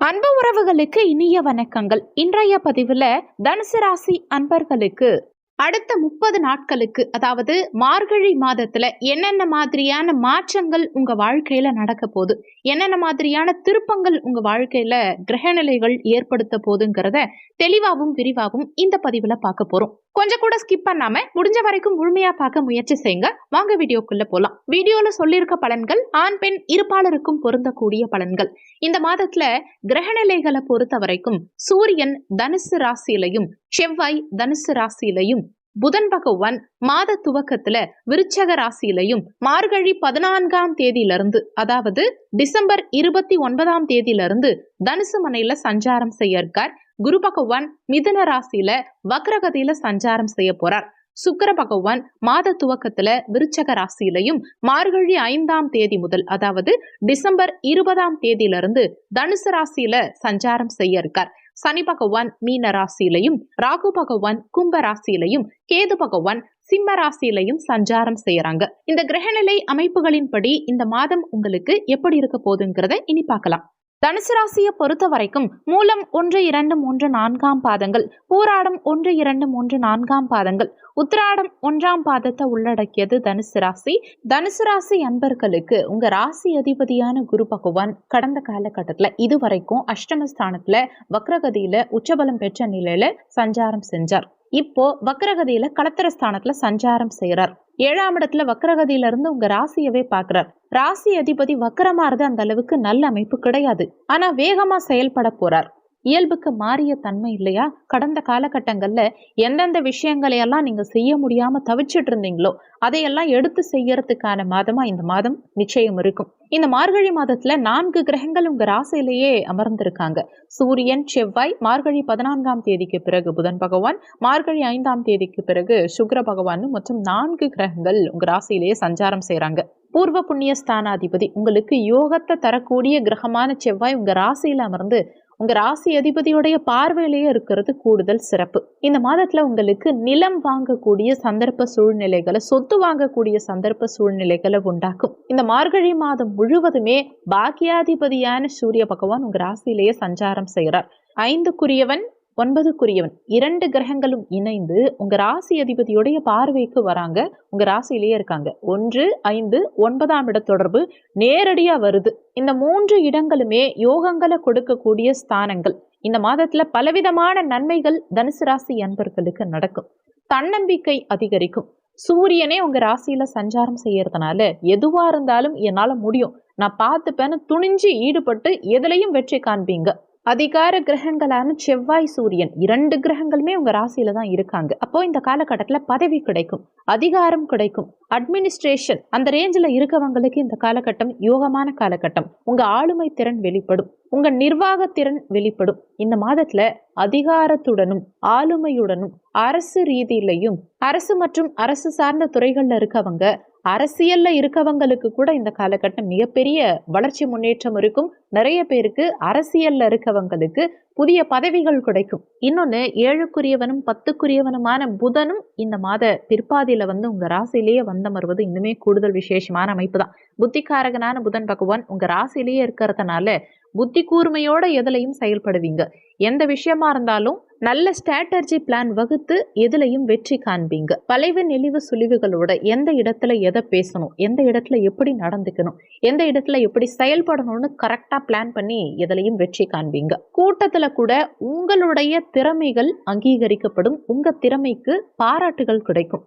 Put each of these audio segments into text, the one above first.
அன்பு உறவுகளுக்கு இனிய வணக்கங்கள். இன்றைய பதிவில் தனுசு ராசி அன்பர்களுக்கு அடுத்த முப்பது நாட்களுக்கு அதாவது மார்கழி மாதத்துல என்னென்ன மாதிரியான மாற்றங்கள் உங்க வாழ்க்கையில நடக்க போகுது? என்னென்ன மாதிரியான திருப்பங்கள் உங்க வாழ்க்கையில கிரகநிலைகள் ஏற்படுத்த போதுங்கிறத தெளிவாகவும் விரிவாகவும் இந்த பதிவுல பார்க்க போறோம். கொஞ்சம் கூட ஸ்கிப் பண்ணாம முடிஞ்ச வரைக்கும் முழுமையா பார்க்க முயற்சி செய்யுங்க. வாங்க வீடியோக்குள்ள போலாம். வீடியோல சொல்லியிருக்க பலன்கள் ஆண் பெண் இருப்பாளருக்கும் பொருந்தக்கூடிய பலன்கள். இந்த மாதத்துல கிரகநிலைகளை பொறுத்த வரைக்கும் சூரியன் தனுசு ராசியிலையும் செவ்வாய் தனுசு ராசியிலையும் புதன் பகவான் மாத துவக்கத்துல விருச்சக ராசியிலையும் மார்கழி பதினான்காம் தேதியிலிருந்து அதாவது டிசம்பர் இருபத்தி ஒன்பதாம் தேதியிலிருந்து தனுசு மனையில சஞ்சாரம் செய்ய இருக்கார். குரு பகவான் மிதுன ராசியில வக்ரகதியில சஞ்சாரம் செய்ய போறார். சுக்கர பகவான் மாத துவக்கத்துல விருச்சக ராசியிலையும் மார்கழி ஐந்தாம் தேதி முதல் அதாவது டிசம்பர் இருபதாம் தேதியிலிருந்து தனுசு ராசியில சஞ்சாரம் செய்ய இருக்கார். சனி பகவான் மீன ராசியிலையும் ராகு பகவான் கும்ப ராசியிலையும் கேது பகவான் சிம்ம ராசியிலையும் சஞ்சாரம் செய்யறாங்க. இந்த கிரகநிலை அமைப்புகளின்படி இந்த மாதம் உங்களுக்கு எப்படி இருக்க போகுதுங்கிறத இனி பார்க்கலாம். தனுசு ராசியை பொறுத்த வரைக்கும் மூலம் ஒன்று இரண்டு மூன்று நான்காம் பாதங்கள் பூராடம் ஒன்று இரண்டு மூன்று நான்காம் பாதங்கள். உத்திராடம் ஒன்றாம் பாதத்தை உள்ளடக்கியது தனுசு ராசி. தனுசு ராசி அன்பர்களுக்கு உங்க ராசி அதிபதியான குரு பகவான் கடந்த காலகட்டத்தில் இதுவரைக்கும் அஷ்டமஸ்தானத்துல வக்ரகதியில உச்சபலம் பெற்ற நிலையில சஞ்சாரம் செஞ்சார். இப்போ வக்ரகதியில களத்திர ஸ்தானத்துல சஞ்சாரம் செய்யறார் ஏழாம் இடத்துல வக்கரகதியில இருந்து உங்க ராசியவே பாக்குறார் ராசி அதிபதி வக்கரமாறது அந்த அளவுக்கு நல்ல அமைப்பு கிடையாது. ஆனா வேகமா செயல்பட போறார். இயல்புக்கு மாறிய தன்மை இல்லையா? கடந்த காலகட்டங்கள்ல எந்தெந்த விஷயங்களையெல்லாம் நீங்க செய்ய முடியாம தவிச்சிட்டு இருந்தீங்களோ அதையெல்லாம் எடுத்து செய்யறதுக்கான மாதமா இந்த மாதம் நிச்சயம் இருக்கும். இந்த மார்கழி மாதத்துல நான்கு கிரகங்கள் உங்க ராசியிலேயே அமர்ந்திருக்காங்க. சூரியன் செவ்வாய் மார்கழி பதினான்காம் தேதிக்கு பிறகு புதன் பகவான் மார்கழி ஐந்தாம் தேதிக்கு பிறகு சுக்ர பகவான் மற்றும் நான்கு கிரகங்கள் உங்க ராசியிலேயே சஞ்சாரம் செய்யறாங்க பூர்வ புண்ணிய ஸ்தானாதிபதி உங்களுக்கு யோகத்தை தரக்கூடிய கிரகமான செவ்வாய் உங்க ராசியில அமர்ந்து உங்க ராசி அதிபதியுடைய பார்வையிலேயே இருக்கிறது கூடுதல் சிறப்பு. இந்த மாதத்துல உங்களுக்கு நிலம் வாங்கக்கூடிய சந்தர்ப்ப சூழ்நிலைகளை சொத்து வாங்கக்கூடிய சந்தர்ப்ப சூழ்நிலைகளை உண்டாக்கும். இந்த மார்கழி மாதம் முழுவதுமே பாக்கியாதிபதியான சூரிய பகவான் உங்க ராசியிலேயே சஞ்சாரம் செய்கிறார் ஐந்துக்குரியவன் ஒன்பதுக்குரியவன். இரண்டு கிரகங்களும் இணைந்து உங்க ராசி அதிபதியுடைய பார்வைக்கு வராங்க. உங்க ராசியிலேயே இருக்காங்க. ஒன்று ஐந்து ஒன்பதாம் இட தொடர்பு நேரடியா வருது. இந்த மூன்று இடங்களுமே யோகங்களை கொடுக்கக்கூடிய ஸ்தானங்கள். இந்த மாதத்துல பலவிதமான நன்மைகள் தனுசு ராசி அன்பர்களுக்கு நடக்கும். தன்னம்பிக்கை அதிகரிக்கும். சூரியனே உங்க ராசியில சஞ்சாரம் செய்யறதுனால எதுவா இருந்தாலும் என்னால முடியும். நான் பார்த்துப்பேன்னு துணிஞ்சு ஈடுபட்டு எதுலையும் வெற்றி காண்பீங்க. அதிகார கிரகங்களான செவ்வாய் சூரியன் இரண்டு கிரகங்களுமே உங்கள் ராசியில தான் இருக்காங்க. அப்போ இந்த காலகட்டத்தில் பதவி கிடைக்கும் அதிகாரம் கிடைக்கும் அட்மினிஸ்ட்ரேஷன் அந்த ரேஞ்சில் இருக்கவங்களுக்கு இந்த காலகட்டம் யோகமான காலகட்டம். உங்கள் ஆளுமை திறன் வெளிப்படும் உங்கள் நிர்வாகத்திறன் வெளிப்படும். இந்த மாதத்தில் அதிகாரத்துடனும் ஆளுமையுடனும் அரசு ரீதியிலையும் அரசு மற்றும் அரசு சார்ந்த துறைகளில் இருக்கவங்க அரசியல்ல இருக்கவங்களுக்கு கூட இந்த காலகட்டம் மிகப்பெரிய வளர்ச்சி முன்னேற்றம் இருக்கும். நிறைய பேருக்கு அரசியல்ல இருக்கவங்களுக்கு புதிய பதவிகள் கிடைக்கும். இன்னொன்று ஏழுக்குரியவனும் பத்துக்குரியவனுமான புதனும் இந்த மாத பிற்பாதியில் வந்து உங்கள் ராசியிலேயே வந்தமர்வது இன்னுமே கூடுதல் விசேஷமான அமைப்பு தான். புத்திகாரகனான புதன் பகவான் உங்கள் ராசியிலேயே இருக்கிறதுனால புத்தி கூர்மையோட எதுலையும் செயல்படுவீங்க. எந்த விஷயமா இருந்தாலும் நல்ல ஸ்ட்ராட்டர்ஜி பிளான் வகுத்து எதுலையும் வெற்றி காண்பீங்க. வளைவு நெளிவு சுழிவுகளோட எந்த இடத்துல எதை பேசணும் எந்த இடத்துல எப்படி நடந்துக்கணும் எந்த இடத்துல எப்படி செயல்படணும்னு கரெக்டாக பிளான் பண்ணி எதுலையும் வெற்றி காண்பீங்க. கூட்டத்தில் கூட உங்களுடைய திறமைகள் அங்கீகரிக்கப்படும். உங்க திறமைக்கு பாராட்டுகள் கிடைக்கும்.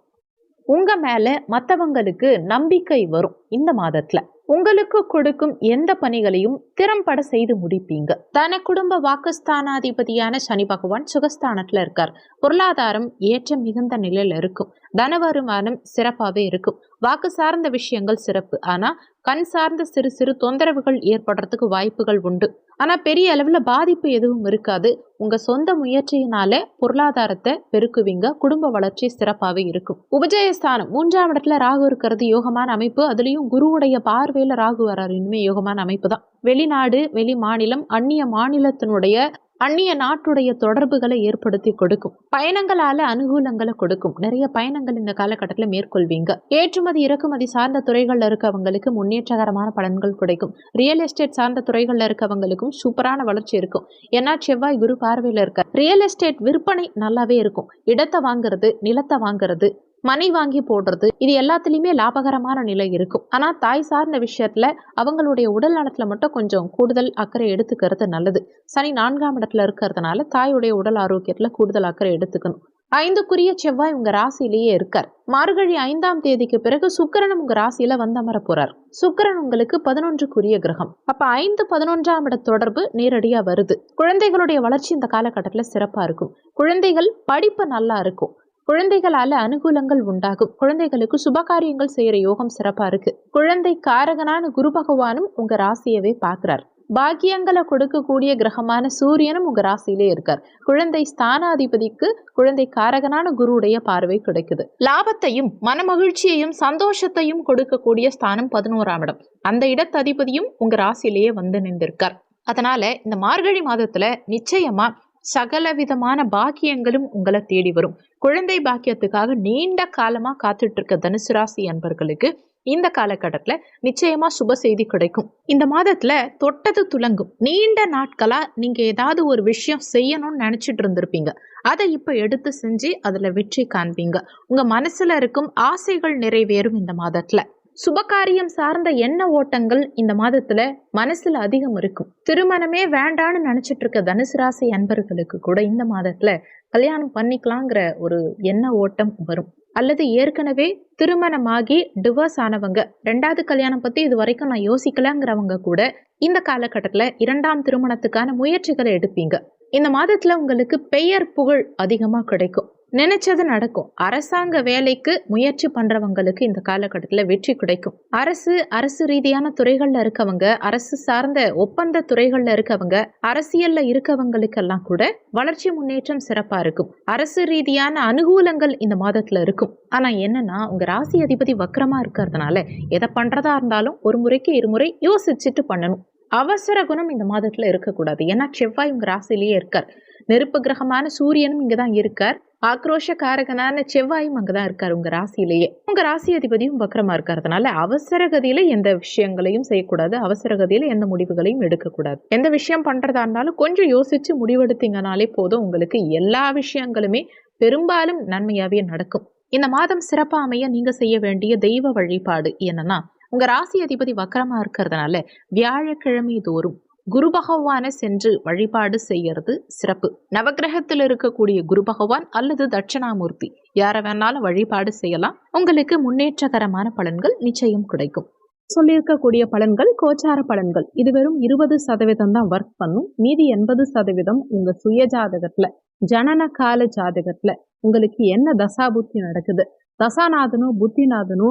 உங்க மேல மற்றவங்களுக்கு நம்பிக்கை வரும் இந்த மாதத்துல. உங்களுக்கு கொடுக்கும் எந்த பணிகளையும் திறம்பட செய்து முடிப்பீங்க. தன குடும்ப வாக்குஸ்தானாதிபதியான சனி பகவான் சுகஸ்தானத்துல இருக்கார். பொருளாதாரம் ஏற்றம் மிகுந்த நிலையில இருக்கும். தன வருமானம் சிறப்பாகவே இருக்கும். வாக்கு சார்ந்த விஷயங்கள் சிறப்பு. ஆனா கண் சார்ந்த சிறு சிறு தொந்தரவுகள் ஏற்படுறதுக்கு வாய்ப்புகள் உண்டு. ஆனால் பெரிய அளவில் பாதிப்பு எதுவும் இருக்காது. உங்கள் சொந்த முயற்சியினால பொருளாதாரத்தை பெருக்குவீங்க. குடும்ப வளர்ச்சி சிறப்பாகவே இருக்கும். உபஜயஸ்தானம். மூன்றாம் இடத்துல ராகு இருக்கிறது யோகமான அமைப்பு. அதுலேயும் குருவுடைய பார்வையில் ராகு வராரு இனிமே யோகமான அமைப்பு தான். வெளிநாடு வெளி மாநிலம் அந்நிய மாநிலத்தினுடைய அந்நிய நாட்டுடைய தொடர்புகளை ஏற்படுத்தி கொடுக்கும். பயணங்களால அனுகூலங்களை கொடுக்கும். நிறைய பயணங்கள் இந்த காலகட்டத்தில் மேற்கொள்வீங்க. ஏற்றுமதி இறக்குமதி சார்ந்த துறைகள்ல இருக்கவங்களுக்கு முன்னேற்றகரமான பலன்கள் கிடைக்கும். ரியல் எஸ்டேட் சார்ந்த துறைகள்ல இருக்கவங்களுக்கும் சூப்பரான வளர்ச்சி இருக்கும். ஏன்னா செவ்வாய் குரு பார்வையில இருக்க ரியல் எஸ்டேட் விற்பனை நல்லாவே இருக்கும். இடத்தை வாங்குறது நிலத்தை வாங்குறது மணி வாங்கி போடுறது இது எல்லாத்துலேயுமே லாபகரமான நிலை இருக்கும். ஆனால் தாய் சார்ந்த விஷயத்துல அவங்களுடைய உடல் நலத்துல மட்டும் கொஞ்சம் கூடுதல் அக்கறை எடுத்துக்கிறது நல்லது. சனி நான்காம் இடத்துல இருக்கிறதுனால தாயுடைய உடல் ஆரோக்கியத்தில் கூடுதல் அக்கறை எடுத்துக்கணும். ஐந்துக்குரிய செவ்வாய் உங்க ராசியிலேயே இருக்கார். மார்கழி ஐந்தாம் தேதிக்கு பிறகு சுக்கரன் உங்க ராசியில வந்தமர போறார். சுக்கிரன் உங்களுக்கு பதினொன்றுக்குரிய கிரகம். அப்ப ஐந்து பதினொன்றாம் இட தொடர்பு நேரடியா வருது. குழந்தைகளுடைய வளர்ச்சி இந்த காலகட்டத்துல சிறப்பா இருக்கும். குழந்தைகள் படிப்பு நல்லா இருக்கும். குழந்தைகளால அனுகூலங்கள் உண்டாகும். குழந்தைகளுக்கு சுபகாரியங்கள் செய்யற யோகம் சிறப்பா இருக்கு. குழந்தை காரகனான குரு பகவானும் உங்க ராசியவே பாக்குறார். பாக்கியங்களை கொடுக்கக்கூடிய கிரகமான சூரியனும் உங்க ராசியிலே இருக்கார். குழந்தை ஸ்தானாதிபதிக்கு குழந்தை காரகனான குருவுடைய பார்வை கிடைக்குது. லாபத்தையும் மனமகிழ்ச்சியையும் சந்தோஷத்தையும் கொடுக்கக்கூடிய ஸ்தானம் பதினோராம் இடம். அந்த இடத்ததிபதியும் உங்க ராசியிலேயே வந்து நின்றிருக்கார். அதனால இந்த மார்கழி மாதத்துல நிச்சயமா சகல விதமான பாக்கியங்களும் உங்களை தேடி வரும். குழந்தை பாக்கியத்துக்காக நீண்ட காலமா காத்துட்டு இருக்க தனுசு ராசி அன்பர்களுக்கு இந்த காலகட்டத்தில் நிச்சயமா சுப செய்தி கிடைக்கும். இந்த மாதத்துல தொட்டது துலங்கும். நீண்ட நாட்களா நீங்க ஏதாவது ஒரு விஷயம் செய்யணும்னு நினைச்சிட்டு இருந்திருப்பீங்க. அதை இப்ப எடுத்து செஞ்சு அதுல வெற்றி காண்பீங்க. உங்க மனசுல இருக்கும் ஆசைகள் நிறைவேறும் இந்த மாதத்துல. சுபகாரியம் சார்ந்த எண்ண ஓட்டங்கள் இந்த மாதத்துல மனசுல அதிகம் இருக்கும். திருமணமே வேண்டான்னு நினைச்சிட்டு இருக்க தனுசு ராசி அன்பர்களுக்கு கூட இந்த மாதத்துல கல்யாணம் பண்ணிக்கலாங்கிற ஒரு எண்ண ஓட்டம் வரும். அல்லது ஏற்கனவே திருமணமாகி டிவோர்ஸ் ஆனவங்க ரெண்டாவது கல்யாணம் பத்தி இது வரைக்கும் நான் யோசிக்கலங்கிறவங்க கூட இந்த காலகட்டத்துல இரண்டாம் திருமணத்துக்கான முயற்சிகளை எடுப்பீங்க. இந்த மாதத்துல உங்களுக்கு பெயர் புகழ் அதிகமா கிடைக்கும். நினைச்சது நடக்கும். அரசாங்க வேலைக்கு முயற்சி பண்றவங்களுக்கு இந்த காலகட்டத்தில் வெற்றி கிடைக்கும். அரசு அரசு ரீதியான துறைகள்ல இருக்கவங்க அரசு சார்ந்த ஒப்பந்த துறைகள்ல இருக்கவங்க அரசியல்ல இருக்கவங்களுக்கெல்லாம் கூட வளர்ச்சி முன்னேற்றம் சிறப்பா இருக்கும். அரசு ரீதியான அனுகூலங்கள் இந்த மாதத்துல இருக்கும். ஆனா என்னன்னா உங்க ராசி அதிபதி வக்கரமா இருக்கிறதுனால எதை பண்றதா இருந்தாலும் ஒரு முறைக்கு இருமுறை யோசிச்சுட்டு பண்ணணும். அவசர குணம் இந்த மாதத்துல இருக்கக்கூடாது. ஏன்னா செவ்வாய் உங்க ராசிலேயே இருக்கார். நெருப்பு கிரகமான சூரியனும் இங்கே தான் இருக்கார். ஆக்ரோஷ காரகனான செவ்வாயும் அங்கதான் இருக்காரு உங்க ராசியிலேயே. உங்க ராசி அதிபதியும் வக்கரமா இருக்கிறதுனால அவசரகதியில எந்த விஷயங்களையும் செய்யக்கூடாது. அவசரகதியில எந்த முடிவுகளையும் எடுக்கக்கூடாது. எந்த விஷயம் பண்றதா இருந்தாலும் கொஞ்சம் யோசிச்சு முடிவெடுத்தீங்கனாலே போதும். உங்களுக்கு எல்லா விஷயங்களுமே பெரும்பாலும் நன்மையாவே நடக்கும். இந்த மாதம் சிறப்பாக அமைய நீங்க செய்ய வேண்டிய தெய்வ வழிபாடு என்னன்னா உங்க ராசி அதிபதி வக்கரமா இருக்கிறதுனால வியாழக்கிழமை தோறும் குரு பகவானை சென்று வழிபாடு செய்யறது சிறப்பு. நவகிரகத்தில் இருக்கக்கூடிய குரு பகவான் அல்லது தட்சணாமூர்த்தி யாரை வேணாலும் வழிபாடு செய்யலாம். உங்களுக்கு முன்னேற்றகரமான பலன்கள் நிச்சயம் கிடைக்கும். சொல்லியிருக்கக்கூடிய பலன்கள் கோச்சார பலன்கள். இது வெறும் இருபது சதவீதம் தான் ஒர்க் பண்ணும். மீதி எண்பது சதவீதம் உங்க சுய ஜாதகத்துல ஜனன கால ஜாதகத்துல உங்களுக்கு என்ன தசா புத்தி நடக்குது? தசாநாதனும் புத்திநாதனோ